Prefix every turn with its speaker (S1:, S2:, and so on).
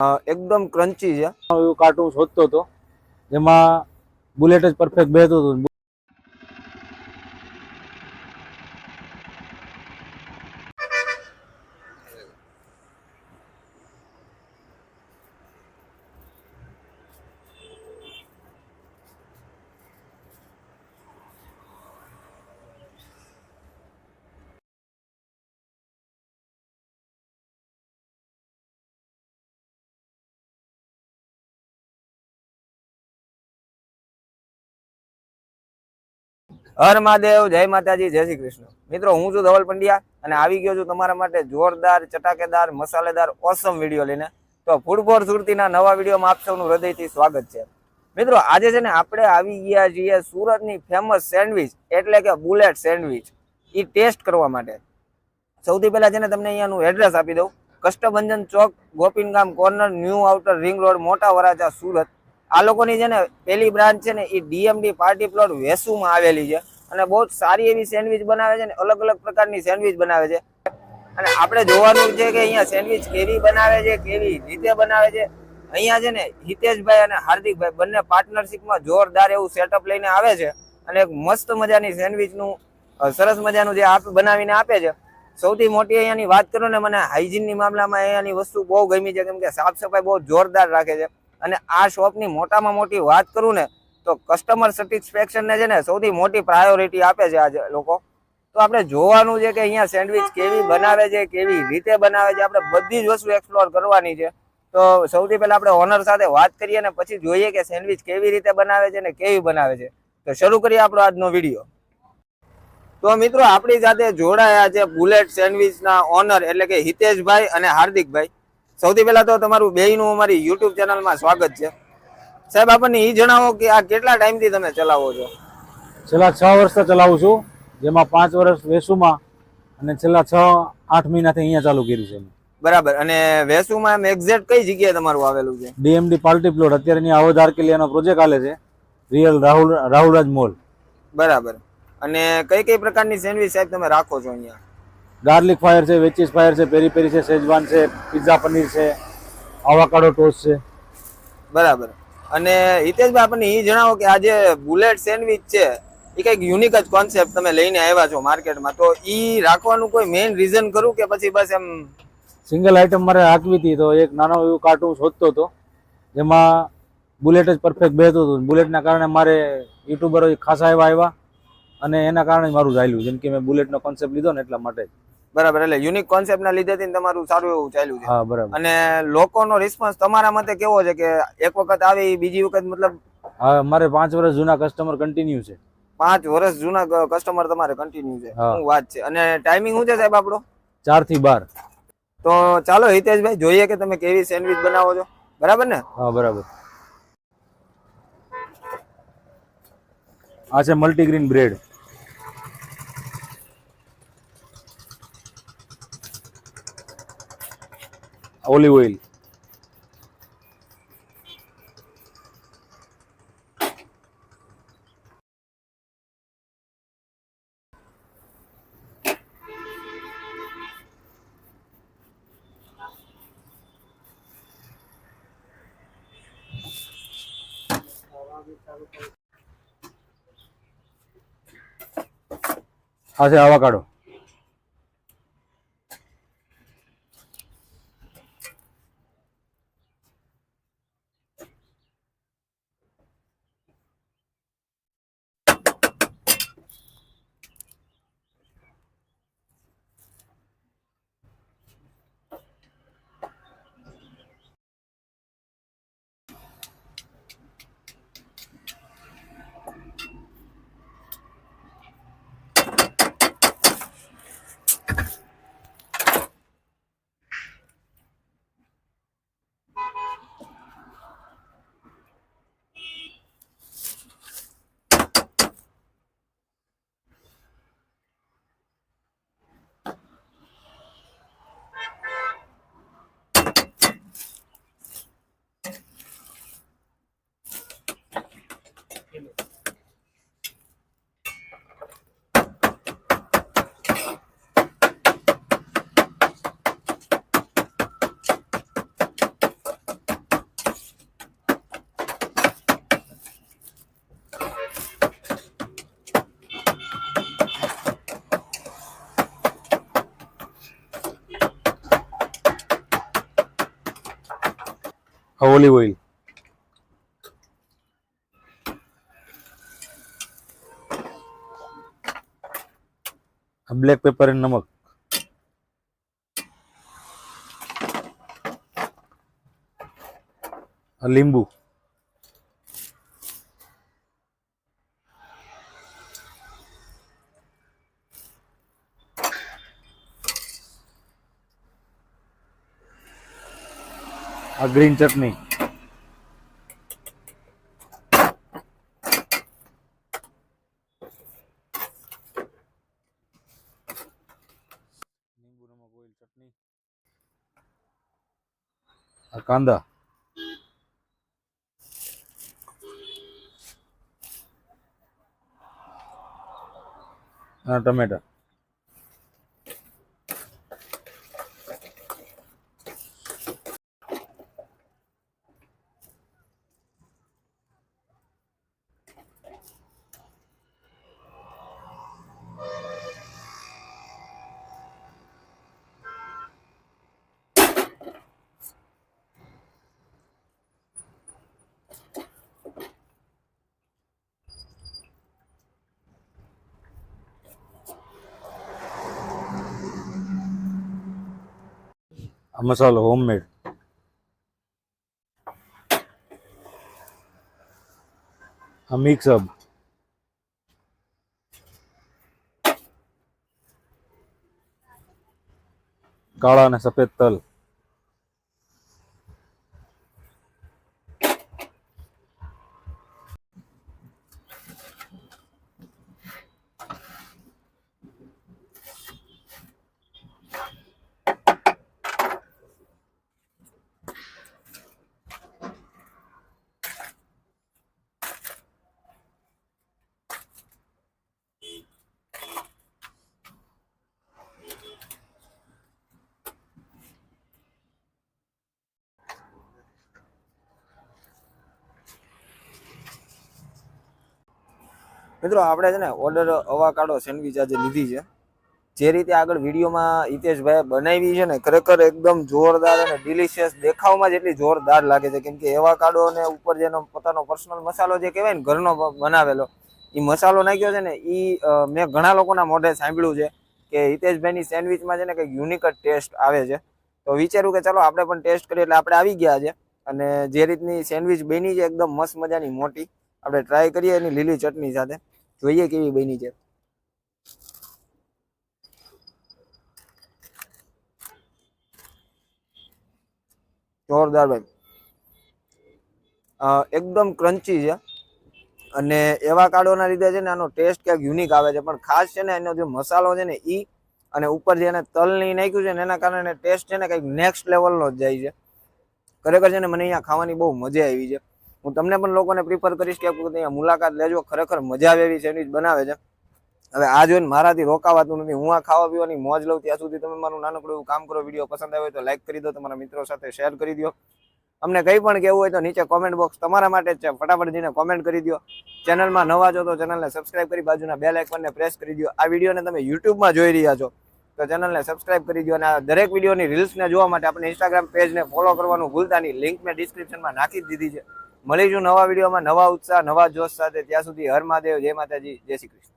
S1: એકદમ ક્રન્ચી છે.
S2: એવું કાર્ટૂન શોધતો હતો. જેમાં બુલેટ જ પરફેક્ટ બેહતું હતું.
S1: હર મહાદેવ, જય માતાજી, જય શ્રી કૃષ્ણ. મિત્રો, હું છું ધવલ પંડ્યા અને આવી ગયો છું તમારા માટે જોરદાર, ચટાકેદાર, મસાલેદાર ઓસમ વીડિયો લઈને. તો ફૂડફોર સુરતીના નવા વિડીયોમાં આપ સૌનું હૃદયથી સ્વાગત છે. મિત્રો, આજે છે ને આપણે આવી ગયા છીએ સુરતની ફેમસ સેન્ડવિચ એટલે કે બુલેટ સેન્ડવિચ એ ટેસ્ટ કરવા માટે. સૌથી પહેલા છે ને તમને અહીંયાનું એડ્રેસ આપી દઉં. કષ્ટભંજન ચોક, Gopinagam corner new outer ring road Mota Varachha Surat. આ લોકોની છે ને પેલી બ્રાન્ચ છે ને, એ ડીએમડી પાર્ટી પ્લોટ વેસુમાં આવેલી છે. અને બહુ સારી એવી સેન્ડવિચ બનાવે છે ને, અલગ અલગ પ્રકારની સેન્ડવિચ બનાવે છે. અને આપણે જોવાનું છે કે અહીંયા સેન્ડવિચ કેવી બનાવે છે, કેવી રીતે બનાવે છે. અહીંયા છે ને, હિતેશભાઈ અને હાર્દિકભાઈ, બંને પાર્ટનરશિપમાં જોરદાર એવું સેટઅપ લઈને આવે છે. અને એક મસ્ત મજાની સેન્ડવિચનું સરસ મજાનું જે આપ બનાવીને આપે છે. સૌથી મોટી અહીંયાની વાત કરું ને, મને હાઇજીનની મામલામાં અહીંયાની વસ્તુ બહુ ગમી છે, કેમ કે સાફ સફાઈ બહુ જોરદાર રાખે છે. અને આ શોપની મોટામાં મોટી વાત કરું ને, તો કસ્ટમર સેટિસ્ફેક્શનને છે ને સૌથી મોટી પ્રાયોરિટી આપે છે આ લોકો. તો આપણે જોવાનું છે કે અહીંયા સેન્ડવિચ કેવી બનાવે છે, કેવી રીતે બનાવે છે, આપણે બધી જ વસ્તુ એક્સપ્લોર કરવાની છે. તો સૌથી પહેલા આપણે ઓનર સાથે વાત કરીએ ને પછી જોઈએ કે સેન્ડવિચ કેવી રીતે બનાવે છે ને કેવી બનાવે છે. તો શરૂ કરીએ આપણો આજનો વીડિયો તો મિત્રો આપણી સાથે જોડાયા છે બુલેટ સેન્ડવિચના ઓનર એટલે કે હિતેશભાઈ અને હાર્દિકભાઈ. સૌથી પહેલા તો તમારું બેયનું અમારી યુટ્યુબ ચેનલમાં સ્વાગત છે. સાહેબ આપણને એ જણાવો કે આ કેટલા ટાઈમથી તમે ચલાવો છો?
S2: છેલ્લા છ વર્ષથી ચલાવું છું. જેમાં પાંચ વર્ષ વેસુમાં અને છેલ્લા છ આઠ મહિનાથી અહીંયા ચાલુ કર્યું છે
S1: બરાબર. અને વેસુમાં એમ એક્ઝેક્ટ કઈ જગ્યાએ તમારું આવેલું છે?
S2: DMD party plot. અત્યારની આવદ આર્કેલિયાનો પ્રોજેક્ટ આલે છે. Real Rahul Rahulraj mall.
S1: બરાબર. અને કઈ કઈ પ્રકારની સેન્ડવિચ સાહેબ તમે રાખો છો અહીંયા?
S2: ગાર્લિક ફાયર છે વેચીસ ફાયર છે પેરી પેરી છે શેજવાન છે પિઝા પનીર છે આવાકાડો ટોસ્ટ છે.
S1: બરાબર. અને હિતેશભાઈ આપણને એ જણાવો કે આ જે બુલેટ સેન્ડવિચ છે એ કંઈક યુનિક જ કોન્સેપ્ટ તમે લઈને આવ્યા છો માર્કેટમાં. તો એ રાખવાનું કોઈ મેઇન રીઝન કરું કે પછી બસ એમ
S2: સિંગલ આઇટમ મારે હાંકવી હતી તો એક નાનો એવું કાર્ટૂન શોધતો હતો જેમાં બુલેટ જ પરફેક્ટ બેહતું હતું. બુલેટના કારણે મારે યુટ્યુબરો ખાસા એવા આવ્યા અને એના કારણે જ મારું ચાલ્યું. જેમ કે મેં બુલેટનો કોન્સેપ્ટ લીધો ને એટલા માટે જ.
S1: બરાબર એટલે યુનિક કોન્સેપ્ટના લીધેથી ને તમારું સારું એવું ચાલ્યું છે.
S2: હા બરાબર.
S1: અને લોકોનો રિસ્પોન્સ તમારા મતે કેવો છે કે એક વખત આવે બીજી વખત મતલબ
S2: હા મારે પાંચ વર્ષ જૂના કસ્ટમર કન્ટિન્યુ છે.
S1: પાંચ વર્ષ જૂના કસ્ટમર તમારે કન્ટિન્યુ છે. શું વાત છે? અને ટાઈમિંગ શું છે સાહેબ આપણો?
S2: ચારથી બાર.
S1: તો ચાલો હિતેશભાઈ જોઈએ કે તમે કેવી સેન્ડવિચ બનાવો છો. બરાબર ને?
S2: હા બરાબર. આ છે મલ્ટીગ્રીન બ્રેડ ઓલિવ ઓઇલ આ છે avocado olive oil. Black pepper અને નમક. લીંબુ. આ ગ્રીન ચટણી. આ કાંદા. આ ટમેટા. આ મસાલો હોમમેડ આ મિક્સઅપ કાળા અને સફેદ તલ.
S1: મિત્રો, આપણે છે ને ઓર્ડર અવાકાડો સેન્ડવિચ આજે લીધી છે. જે રીતે આગળ વિડીયોમાં હિતેશભાઈ બનાવી છે ને, ખરેખર એકદમ જોરદાર અને ડિલિશિયસ દેખાવમાં જેટલી જોરદાર લાગે છે. કેમ કે એવાકાડો ને ઉપર જેનો પોતાનો પર્સનલ મસાલો જે કહેવાય ને, ઘરનો બનાવેલો એ મસાલો નાખ્યો છે ને એ મેં ઘણા લોકોના મોઢે સાંભળ્યું છે કે હિતેશભાઈની સેન્ડવિચમાં છે ને કંઈક યુનિક ટેસ્ટ આવે છે. તો વિચાર્યું કે ચાલો આપણે પણ ટેસ્ટ કરીએ એટલે આપણે આવી ગયા છે. અને જે રીતની સેન્ડવિચ બની છે, એકદમ મસ્ત મજાની મોટી. આપણે ટ્રાય કરીએ એની લીલી ચટણી સાથે. જોઈએ કેવી બની છે. જોરદાર ભાઈ એકદમ ક્રન્ચી છે. અને એવા કાળોના લીધે છે ને આનો ટેસ્ટ ક્યાંક યુનિક આવે છે. પણ ખાસ છે ને એનો જે મસાલો છે ને ઈ અને ઉપર જે એને તલની નાખ્યું છે ને એના કારણે ટેસ્ટ છે ને કંઈક નેક્સ્ટ લેવલનો જ જાય છે. ખરેખર છે ને મને અહીંયા ખાવાની બહુ મજા આવી છે. હું તમને પણ લોકોને પ્રિફર કરીશ કે અહીંયા મુલાકાત લેજો. ખરેખર મજા આવે એવી સેન્ડવિચ બનાવે છે. હવે આ જોઈને મારાથી રોકાવાતું નથી. હું આ ખાવા પીવાની મોજ લઉં ત્યાં સુધી તમે મારું નાનકડું એવું કામ કરો વીડિયો પસંદ આવ્યો તો લાઈક કરી દો, તમારા મિત્રો સાથે શેર કરી દો. અમને કંઈ પણ કહેવું હોય તો નીચે કોમેન્ટ બોક્સ તમારા માટે જ છે. ફટાફટ જઈને કોમેન્ટ કરી દો. ચેનલમાં નવા છો તો ચેનલને સબસ્ક્રાઇબ કરી બાજુના બેલ આઇકનને પ્રેસ કરી દો. આ વિડીયોને તમે યુટ્યુબમાં જોઈ રહ્યા છો. તો ચેનલને સબસ્ક્રાઇબ કરી દો અને આ દરેક વિડીયોની રીલ્સને જોવા માટે આપણે ઇન્સ્ટાગ્રામ પેજને ફોલો કરવાનું ભૂલતા નહીં. લિંક મેં ડિસ્ક્રિપ્શનમાં નાખી જ દીધી છે. મળીશું નવા વિડીયોમાં નવા ઉત્સાહ, નવા જોશ સાથે. ત્યાં સુધી હર મહાદેવ. જય માતાજી. જય શ્રી કૃષ્ણ.